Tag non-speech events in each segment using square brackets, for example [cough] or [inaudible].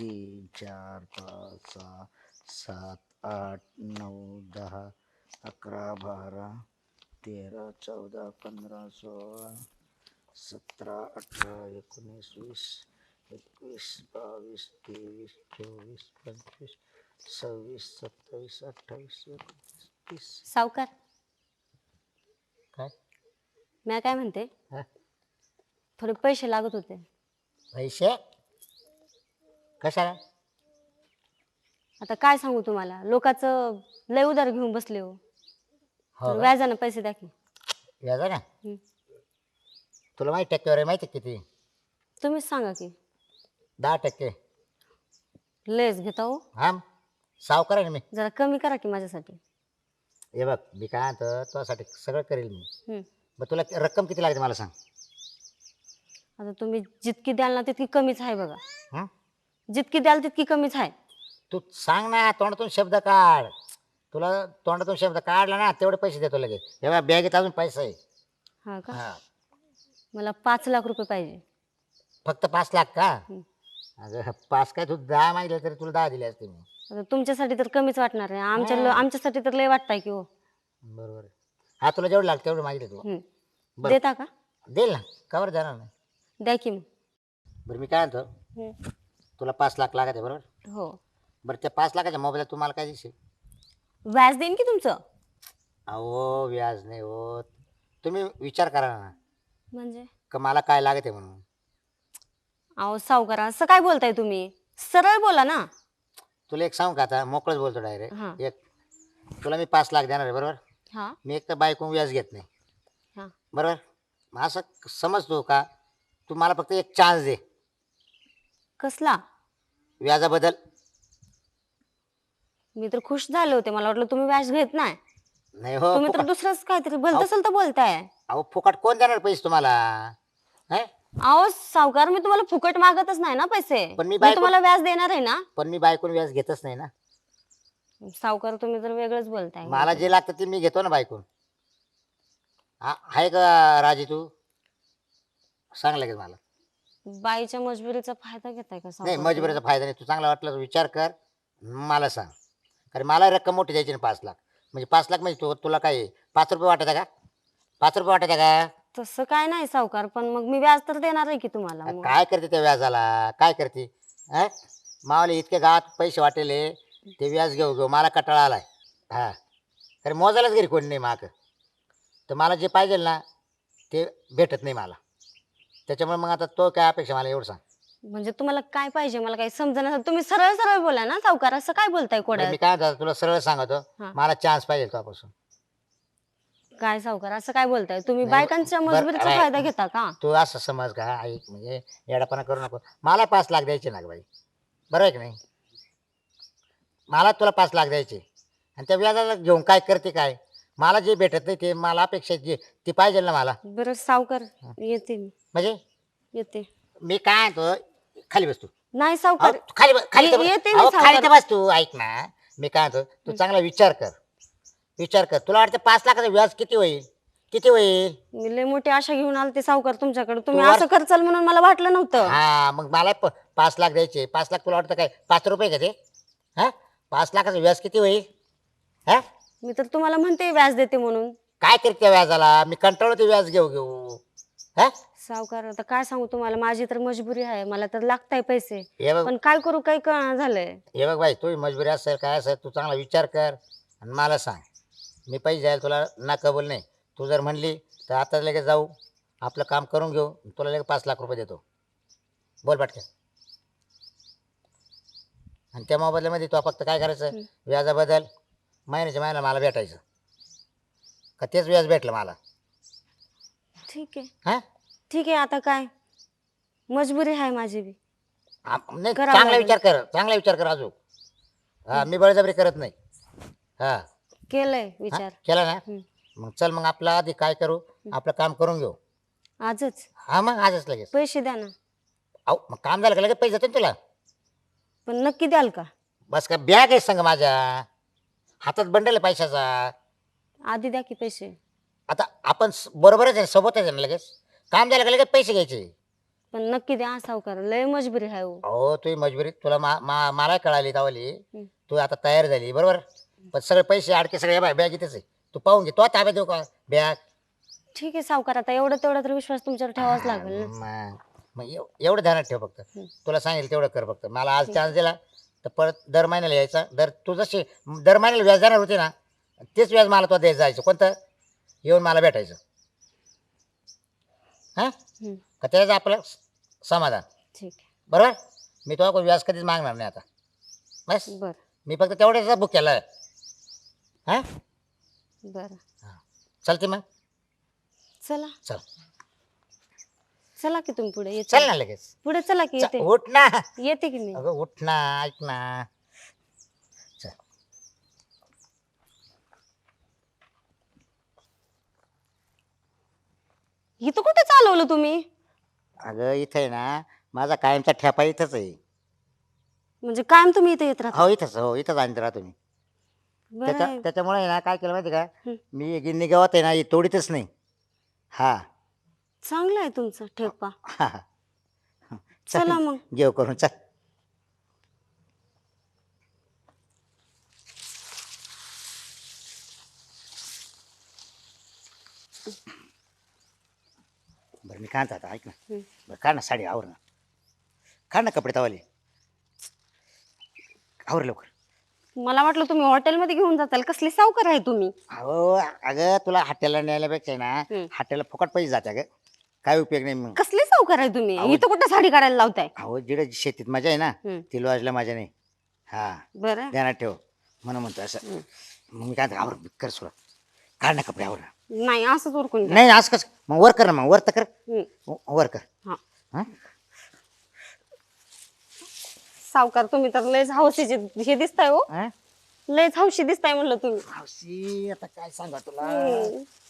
तीन चार पाच सहा सात आठ नऊ दहा अकरा बारा तेरा चौदा पंधरा सोळा सतरा अठरा एकोणीस वीस एकवीस बावीस तेवीस चोवीस पंचवीस सव्वीस सत्तावीस अठ्ठावीस एकोणीस तीस. सावकार. काय? मी काय म्हणते? हा? थोडे पैसे लागत होते. पैसे? कशाला? आता काय सांगू तुम्हाला? लोकांचं लय उधार घेऊन बसले हो. हो का? व्याजानं पैसे द्या की. व्याजा ना. तुला माहिती टक्केवर आहे माहिती किती? तुम्हीच सांगा की. दहा टक्के. लयच घेता हो. हा सावकार आहे ना मी. जरा कमी करा की माझ्यासाठी. हे बघ मी काय म्हणतो तुझ्यासाठी सगळं करेल मी. मग तुला रक्कम किती लागते मला सांग. आता तुम्ही जितकी द्याल ना तितकी कमीच आहे बघा. हं? जितकी द्याल तितकी कमीच आहे. तू सांग ना तोंडातून शब्द काढ. तुला तोंडातून शब्द काढला ना तेवढे पैसे देतो लगेच. हे बघ बॅगेत अजून पैसा आहे. हा का? हा. मला पाच लाख रुपये पाहिजे. फक्त पाच लाख का. अगं पाच काय तू दहा मागितले तरी तुला दहा दिले असते मी. आता तुमच्यासाठी तर कमीच वाटणार आहे. आमच्या लो- आमच्यासाठी तर लय वाटतंय की हो. बरोबर आहे. हा तुला जेवढं लागतं तेवढं मागितले तू. बरं. देता का? देईल ना. कवर देणार नाही. द्या की मग. बरं मी काय म्हणतो? हं. तुला पाच लाख लागत आहे बरोबर? हो. बरं त्या पाच लाखाच्या मोबाईलला तुम्हाला काय दिसेल व्याज देईन की तुमचं? अहो व्याज नाही होत. तुम्ही विचार करा ना. म्हणजे? का मला काय लागत आहे म्हणून? अहो सावकारा असं काय बोलताय तुम्ही? सरळ बोला ना. तुला एक सांगू का आता? मोकळंच बोलतो हा. डायरेक्ट एक तुला मी पाच लाख देणार आहे बरोबर? हा. मी एक तर बायकून व्याज घेत नाही. हा. बरोबर? मग असं समजतो का? तू मला फक्त एक चान्स दे. कसला? व्याजाबद्दल. मी तर खुश झाले होते. मला वाटलं तुम्ही व्याज घेत नाही. नाही हो तुम्ही तर फुकट- दुसरंच काहीतरी बोलत असेल तर बोलताय. अहो फुकट कोण देणार पैसे तुम्हाला? है? अहो सावकार मी तुम्हाला फुकट मागतच नाही ना पैसे. पण मी मी बायको- तुम्हाला व्याज देणार आहे ना? पण मी बायकून व्याज घेतच नाही ना. सावकार तुम्ही तर वेगळंच बोलताय. मला जे लागतं ते मी घेतो ना बायकून. हा आहे का राजी तू? सांग लगेच मला. बाईच्या मजबुरीचा फायदा घेताय का नाही सावकार मजबुरीचा फायदा नाही. तू चांगला वाटला तर विचार कर. मला सांग. कारण मला रक्कम मोठी द्यायची ना पाच लाख. म्हणजे पाच लाख म्हणजे तू तुला काय? पाच रुपये वाटत आहे का? पाच रुपये वाटत आहे का? तसं काय नाही सावकार पण मग मी व्याज तर देणार आहे की तुम्हाला मग. काय करते त्या व्याजाला? काय करते? हा मावले इतके गावात पैसे वाटेले. ते व्याज घेऊ घेऊ. मला कटाळा आलाय. हा. कारण मोजायलाच घरी कोणी नाही माग. तर मला जे पाहिजे ना ते भेटत नाही मला. त्याच्यामुळे मग आता तो काय अपेक्षा मला एवढं सांग. म्हणजे तुम्हाला काय पाहिजे? मला काही समजणार तुम्ही सरळ सरळ बोला ना सावकार असं काय बोलताय कोड्यात? मी काय म्हणतो, तुला सरळ सांगतो. हा. मला चान्स पाहिजे तुझ्यापासून काय सावकार असं काय बोलताय? तुम्ही नाही, बायकांच्या बरं, मजबुरीचा फायदा घेता का? तू असं समज का ऐक म्हणजे येडापणा करू नको. मला पाच लाख द्यायचे ना ग बाई. बरं आहे की नाही? मला तुला पाच लाख द्यायचे. आणि त्या व्याजाला घेऊन काय करते काय? मला जे भेटत नाही ते मला अपेक्षा जे ती पाहिजे ना मला. बरं सावकार येते मी. म्हणजे? येते. मी काय म्हणतो खाली बस तू. नाही अहो, सावकार. खाली खाली ये- तर बस. येते मी अहो, खाली तर सावकार. बस तू ऐक ना. मी काय म्हणतो तू चांगला विचार कर. विचार कर. तुला वाटतं पाच लाखाचं व्याज किती होईल? किती होईल? मी लय मोठी आशा घेऊन आले ते सावकार तुमच्याकडे. तुम्ही असं करचाल म्हणून मला वाटलं नव्हतं. हा मग मला प- पाच लाख द्यायचे. पाच लाख तुला वाटतं काय? पाच रुपये का ते? हा? पाच लाखाचं व्याज किती होईल? हा? मी तर तुम्हाला म्हणते व्याज देते म्हणून. काय करते व्याजाला? मी कंटाळलो ते व्याज घेऊ घेऊ. हा? सावकार आता काय सांगू तुम्हाला? माझी तर मजबुरी आहे. मला तर लागताय पैसे. हे बघ. पण काय करू काही कळना झालंय? हे बघ बाई तू मजबुरी असेल काय असेल तू चांगला विचार कर आणि मला सांग. मी पैसे द्यायला तुला ना कबूल नाही. तू जर म्हणली तर आता लगेच जाऊ. आपलं काम करून घेऊ. तुला लगेच पाच लाख रुपये देतो. बोल पटकन आणि त्या मोबदल्यामध्ये तू फक्त काय करायचं. व्याजाबद्दल महिन्याच्या महिन्याला मला भेटायचं. का तेच व्याज भेटलं मला. ठीक आहे. हां? ठीक आहे आता काय? मजबुरी आहे माझी बी. नाही करावं चांगला लागेल. विचार कर चांगला विचार कर अजून. हा मी बळजबरी करत नाही. हा. केलंय हा? विचार. केला ना. मग चल मग आपलं आधी काय करू? आपलं काम करून घेऊ. आजच? हा मग आजच लगेच. पैसे द्या ना. अहो मग काम झालं का लगेच पैसे ना तुला? पण नक्की द्याल का? बस का बॅग आहे संग माझ्या. हातात बंडल आहे पैशाचा. आधी द्या की पैसे. आता आपण स- बरोबरच आहे सोबतच आहे ना लगेच? काम झालं का लगेच पैसे घ्यायचे? पण नक्की द्या सावकार. लय मजबुरी आहे हो. अहो तुझी मजबुरी तुला मा मा मला कळाली तावली. हम्म. तू आता तयार झाली बरोबर? पण सगळे पैसे अडके सगळे बाय बॅग इथेच आहे. तू पाहून घे तो ताब्यात देऊ का बॅग ठीक आहे सावकार. आता एवढं तेवढा तर विश्वास तुमच्यावर ठेवावाच लागेल ना. मग मग एव- एवढं ध्यानात ठेव फक्त. हम्म. तुला सांगेल तेवढं कर फक्त. मला आज चान्स दिला. तर परत दर महिन्याला यायचा. दर तू जशी दर महिन्याला व्याज देणार होती ना तेच व्याज मला तो द्यायचं जायचं. कोणतं? येऊन मला भेटायचं. हां? हम्म, का त्याचं आपलं समाधान. ठीक आहे. बरोबर? मी तुला व्याज कधीच मागणार नाही आता. बस? बरं. मी फक्त तेवढ्याचा बुक केला. हां? बरं. चालते मग? चला. चल. चला की तुम्ही पुढे येते. चल ना लगेच. पुढे चला की च- येते. उठ ना. येते की मी. अगं उठ ना ऐक ना. चल. इथं कुठे चालवलं तुम्ही? अगं इथं आहे ना माझा कायमचा ठेपा इथंच आहे. म्हणजे कायम तुम्ही इथे येत राहता? हो इथंच हो इथंच आणते राहा तुम्ही बरं त्याच्या आहे. त्याच्यामुळे आहे ना काय केलं माहिती का? हं. मी गिन्नी गावात आहे ना ही तोडीतच नाही. हा. चांगलं आहे तुमचं ठेपा. हा, हा. चला मग. घेऊ करून चल. बरं मी काय म्हणतो आता ऐक ना. बरं काढ ना साडी आवर ना काढ ना कपडे तवाले. आवर लवकर. मला वाटलं तुम्ही हॉटेलमध्ये घेऊन जाताल. कसले सावकार आहे तुम्ही? अहो अगं तुला हॉटेलला न्यायल्यापेक्षा ना हं. हॉटेलला फुकट पैसे जाते अगं. काय उपयोग नाही मग कसले सावकार आहे तुम्ही. इथं कुठं साडी काढायला लावताय अहो जिकडे शेतीत मजा आहे ना हं. ती लॉजला मजा नाही हा बरं. ध्यानात ठेव म्हणून म्हणतो असं. मग मी काय म्हणतो, आवर कर सुरू काढ ना कपडे आवर. नाही असंच उरकून घ्या. नाही असं कसं मग वर कर ना मग वर तर कर. व- वर कर हा. हा सावकार तुम्ही तर लयच हौशीचे हे दिसताय हो हा? लयच हौशी दिसताय म्हणलं तुम्ही मावशी आता काय सांगा तुला.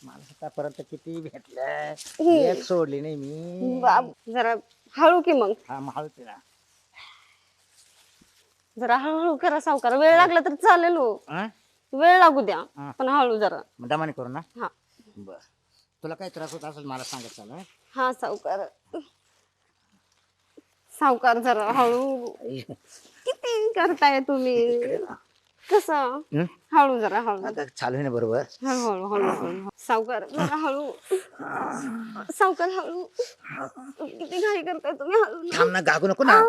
मला आतापर्यंत किती भेटलं. एक सोडली नाही मी. बाप, जरा हळू की मग. हा मावशी ना. जरा हळूहळू करा सावकार. वेळ लागला तर चालेल हो. हा? वेळ लागू द्या हा. पण हळू जरा. मग दमाने करू ना? हा. बर. तुला काय त्रास होत असेल मला सांगत चाल हं? हा सावकार. सावकार जरा हळू. किती करताय तुम्ही? कसं हं? हळू जरा हळू. आता चालू आहे ना बरोबर? हळू हळू हळू हळू. सावकार जरा हळू. सावकार हळू. किती घाई करताय तुम्ही हळू ना. थांब ना गागू नको ना.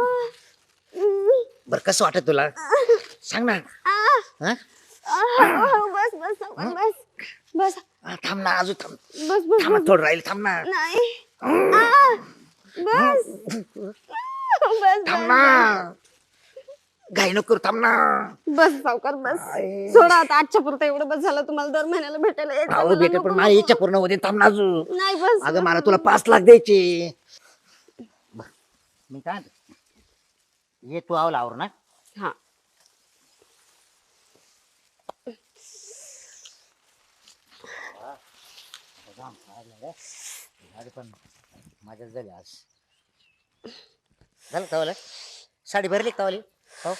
बर कसं वाटत तुला? सांग ना. आ, हं? आ, हळू हळू बस बस सावकार बस. बस. हा, थांब ना अजून थांब. बस बस थांब ना, थोडं राहील थांब ना. नाही. आ, बस. बस थांब बस ना. घाई नको करू, थांब ना बस सावकार बस. सोडा आता आजच्या पुरतं एवढं बस झालं तुम्हाला दर महिन्याला भेटायला यायचं अहो मला बेटे नको, पण. माझी इच्छा पूर्ण होते थांब ना अजून. नाही बस अगं मला तुला पाच लाख द्यायचे. मी काय म्हणतो? ये तू आवला आवर ना हा. अरे पण माझ्यात झाली आज. झालं तवाला? साडी भरली का तवाली? हो.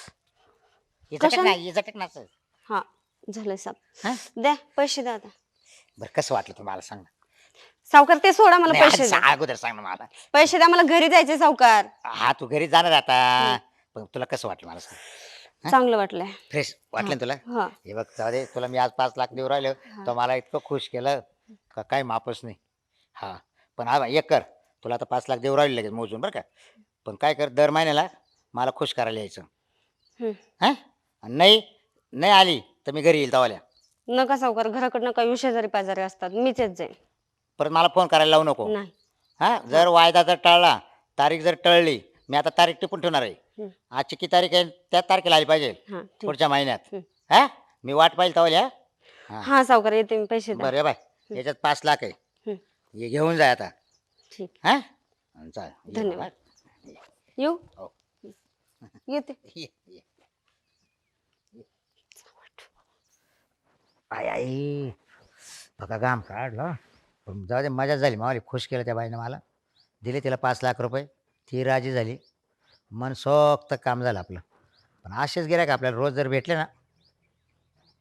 हे कशाने? ना साप? द्या पैसे द्या आता. बरं कसं वाटलं तुम्हाला? सांग ना. सावकार ते सोडा मला नाही, पैसे आधी द्या. अगोदर सांग ना मला. पैसे द्या मला घरी जायचे सावकार. हा तू घरी जाणार आता. पण तुला कसं वाटलं मला सांग? चांगलं वाटलंय. फ्रेश वाटलं ना तुला? हा. हे बघ जाऊ दे तुला मी आज पाच लाख देऊ राहिलो. तर मला इतकं खुश केलं. का काही मापच नाही. हा. पण हा एक कर. तुला आता पाच लाख देऊ राहिले लगेच मोजून बरं का? पण काय कर दर महिन्याला मला खुश करायला यायचं. हम्म. हा नाही नाही आली तर मी घरी येईल तवाल्या. नका सावकार घराकडनं काही शेजारी पाजारी असतात मीच येत जाईन. परत मला फोन करायला लावू नको. नाही. हा जर वायदा जर टळला तारीख जर टळली मी आता तारीख टिपून ठेवणार आहे. हम्म. आजची किती तारीख आहे? त्या तारखेला आली पाहिजे हा ठीक. पुढच्या महिन्यात. हम्म. हा मी वाट पाहिजे तवाल्या. हा. हा सावकार येते मी पैसे द्या. बरं बाय. याच्यात पाच लाख आहे. हम्म. हे घेऊन जा आता. ठीक. हा? आणि चाल ये. धन्यवाद. येऊ? हो. येते. [laughs] ये, ये. आई आई? बघा काम काढला पण जाऊ दे मजा झाली. मावाली खुश केलं त्या बाईनं मला. दिले तिला पाच लाख रुपये. ती राजी झाली. मन सोक्त काम झालं आपलं. पण असेच गिरायक आपल्याला? रोज जर भेटले ना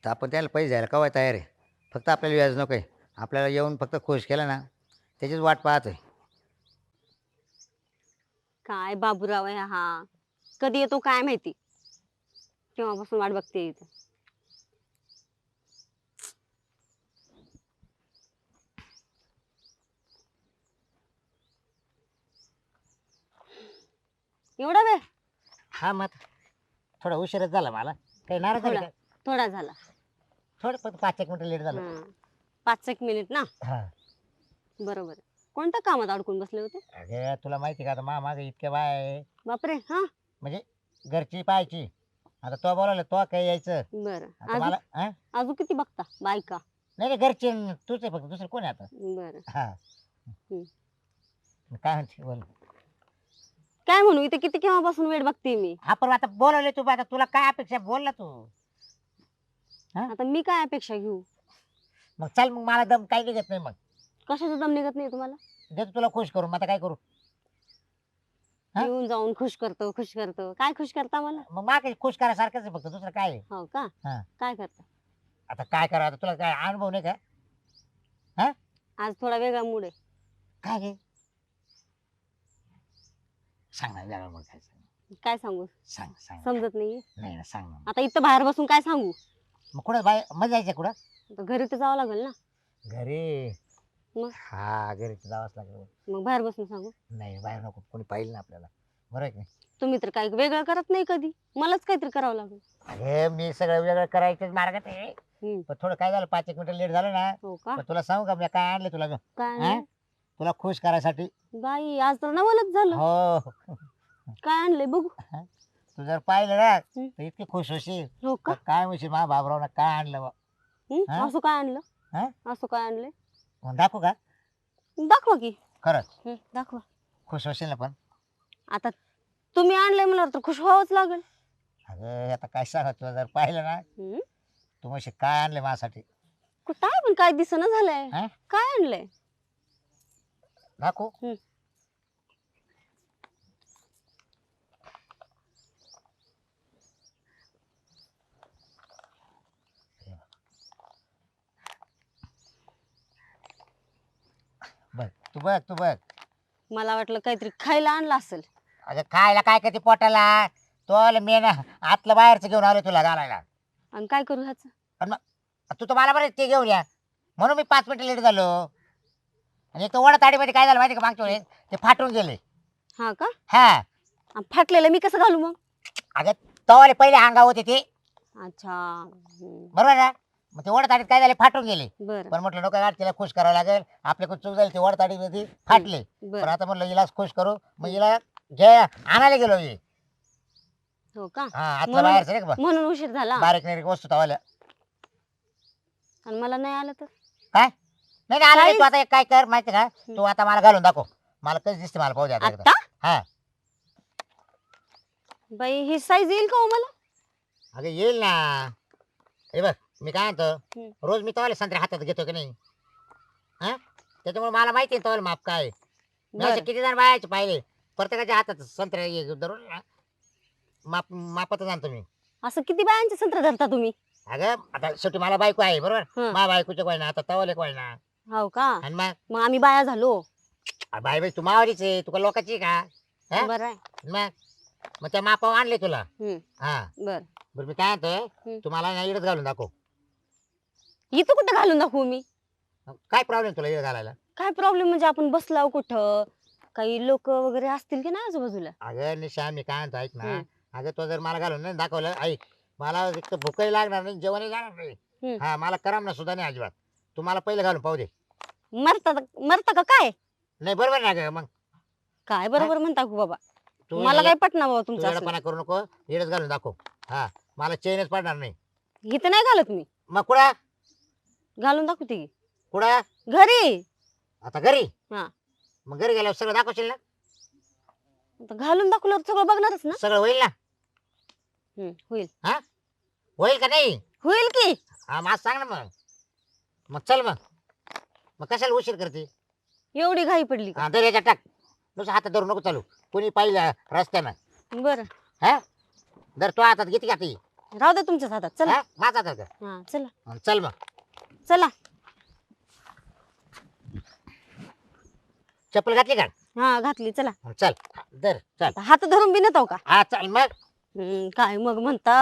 तर आपण त्याला पैसे द्यायला कवाय तयार आहे? फक्त आपल्याला व्याज नको आहे. आपल्याला येऊन फक्त खुश केलं ना त्याचीच वाट पाहतोय. काय बाबूराव आहे हा? कधी येतो काय माहिती? केव्हापासून वाट बघते इथं? एवढा वेळ? हा मग थोडा उशीरच झाला मला. काही नाराज झाली थोडा. झाला. थोडं फक्त पाच एक मिनिटं लेट झालं. हा. पाच एक मिनिट ना? हा. बरोबर. कोणत्या कामात अडकून बसले होते? अगं तुला माहिती का आता मा मागे इतक्या बाय. बापरे हा? म्हणजे घरची पाहायची. आता तो बोलावलं तो काय यायचं? बर. आता मला हा? अजून किती बघता बायका? नाही नाही घरचे न तूच आहे फक्त दुसरं कोण आहे आता? बर. हा. काय म्हणते बोल. काय म्हणू इथे किती केव्हापासून वेळ बघते मी? हा पण आता बोलवले तू आता तुला काय अपेक्षा बोल ना तू. आता मी काय अपेक्षा घेऊ? मग चल मग मला दम काही निघत नाही मग. कशाचा दम निघत नाही तुम्हाला? देतो तुला खुश करून मग आता काय करू? हा? येऊन जाऊन खुश करतो खुश करतो. काय खुश करता मला? मग मागे खुश करायसारखंच आहे फक्त दुसरं काय आहे? हो का? हा. काय करता? आता काय करा आता तुला काय अनुभव नाही का? आज थोडा वेगळा मूड आहे. काय सांग ना वेगळं काय सांग. काय सांगू? सांग सांग. समजत नाही नाही ना सांग ना आता इथं बाहेर बसून काय सांगू? मग कुठं बाय मग जायचं कुठं? आता घरी तर जावं लागेल ना. घरी? मग? हा घरी तर जावंच लागेल. मग बाहेर बसून सांगू? नाही बाहेर नको कोणी पाहिलं ना आपल्याला. बरं आहे की नाही? तुम्ही तर काही वेगळं करत नाही कधी. मलाच काहीतरी करावं लागेल. अरे मी सगळं वेगळं करायचं मार्गात आहे. हम्म. पण थोडं काय झालं पाच एक मिनिटं लेट झालं ना. हो का? पण तुला सांगू का मी काय आणलं तुला ग? काय हा? तुला खुश करायसाठी. बाई आज तर नवलच झालं. हो. काय आणलंय बघू. तू जर पाहिलं ना. तर इतकी खुश होशील. हो का? तर काय म्हणशील मा बाबरावनं काय आणलं बा? हं? हा? असं काय आणलं? असं काय आणलंय? मग दाखवू का? दाखवा की. खरंच. हं, दाखवा. खुश होशील ना पण? आता तुम्ही आणलंय म्हणल्यावर तर खुश व्हावंच लागेल. अगं आता काय सांगा तुला जर पाहिलं ना हं? तू म्हणशील काय आणलं माझ्यासाठी? कुठं आहे पण काय दिसना झालंय? हा? काय आणलंय? हम्म. बघ तू बघ तू बघ. मला वाटलं काहीतरी खायला आणलं असेल. अगं खायला काय करते पोटाला? तो मेन आतलं बाहेरचं घेऊन आलो तुला घालायला आणि काय करू ह्याचं? तू तर मला बरं ते घेऊन या. म्हणून मी पाच मिनिटं लेट झालो. आणि एक तर वडा ताडीमध्ये काय झालं माहिती का मागच्या वेळेस? ते फाटून गेले. हा का? हा. फाटलेलं मी कसं घालू मग? अगं तवाले पहिले अंगा होते ते. अच्छा. बरोबर ना? मग ते वडा ताडीत काय झाले? फाटून गेले. बरं. पण म्हटलं नको गाठ तिला खुश करावं लागेल. आपल्याकडून चूक झाली ते वडा ताडीमध्ये फाटले. पण बरं आता म्हटलं हिला खुश करू. मग हिला घे आणायला गेलो ही हो का? हा आतलं म्हणून- बाहेरचं नाही का बा? म्हणून उशीर झाला. बारीक नाही वस्तू तवाल्या. आणि मला नाही आलं तर? नाही नाही आला नाही? तू आता एक काय कर माहिती का? तू आता मला घालून दाखव. मला कधी दिसते मला पाहू द्या आता एकदा. आता? हा. बाई ही साईज येईल का हो मला? अगं येईल ना. हे बघ मी काय म्हणतो? हम्म. रोज मी तवाले संत्रे हातात घेतो की नाही? हा? त्याच्यामुळे मला माहिती आहे तवाले माप काय आहे. मी असे बरं. किती जण बायाचे पाहिले. प्रत्येकाच्या हातात संत्रे हे धरून ना, माप मापतच आणतो मी. असं किती बायांचे संत्र धरता तुम्ही? अगं आता शेवटी मला बायको आहे बरोबर? हं. मा बायकोचे कोय ना आता तवाले ना हो का? आणि मग? मग आम्ही बाया झालो. आ, बाई बाई तू मावालीच आहे तुका लोकांची का? हा? बरं आहे. मग? मग त्या मापावर आणले तुला? हं, हा. बर. बरं मी काय म्हणतोय हम्म. तुम्हाला ना इडच घालून दाखव. इथं कुठं घालून दाखवू मी? काय प्रॉब्लेम तुला इड घालायला? काय प्रॉब्लेम म्हणजे आपण बसलाव कुठं? काही लोक वगैरे असतील की नाही आजूबाजूला? अगं निशा मी काय म्हणतो ऐक ना. अगं तो जर मला घालून नाही दाखवलं ऐक. मला एक तर भूकही लागणार नाही जेवणही जाणार नाही. हा मला कराम ना सुद्धा नाही अजिबात. तू मला पहिले घालून पाहू दे. मरता मरता का काय? नाही बरोबर ना ग मग. काय बरोबर म्हणता गो बाबा? तू मला काय पटना बाबा तू तुमचं असलं. करू नको इडच घालून दाखव. हा मला चेनच पडणार नाही. इथं नाही घालत मी. मग कुठं घालून दाखवते की. कुठं घरी. आता घरी? हा. मग घरी गेल्यावर सगळं दाखवशील ना? आता घालून दाखवल्यावर सगळं बघणारच ना. सगळं होईल ना? हं, होईल. होईल का नाही? होईल की. हा मग सांग ना मग. मग चल मग. मग कशाला उशीर करते? एवढी घाई पडली का? हा दर याच्या टाक. नुसतं हातात धरून नको चालू. कोणी पाहिलं रस्त्यानं? बरं. हा? दर तो हातात घेते का ती राहू दे तुमच्याच हातात. चला. हा? माझा हातात हा चला. हा, चल मग. चला. चप्पल घातली का? हा घातली. चला. चल. दर चल. हात धरून बी नेताव का? हा चल मग. हम्म, काय मग म्हणता